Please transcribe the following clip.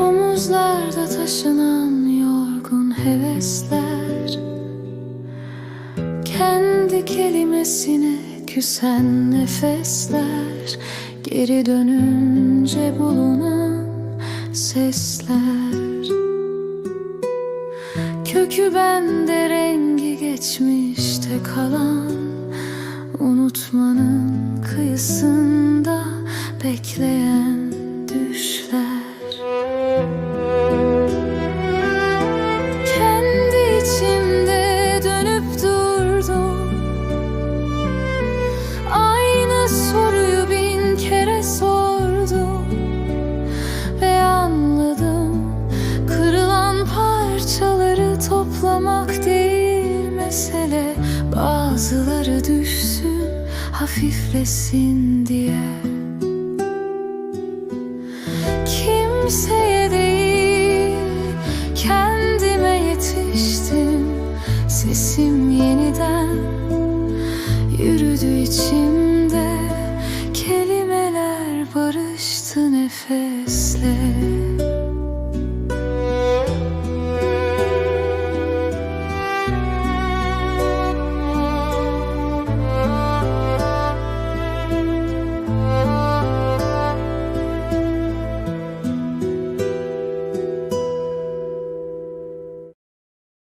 Omuzlarda taşınan yorgun hevesler Kendi kelimesine küsen nefesler Geri dönünce bulunan sesler. Kökü bende rengi geçmişte kalan Unutmanın kıyısında bekleyen toplamak değil mesele. Bazıları düşsün hafiflesin diye. Kimseye değil kendime yetiştim. Sesim yeniden yürüdü içimde. Kelimeler barıştı nefesle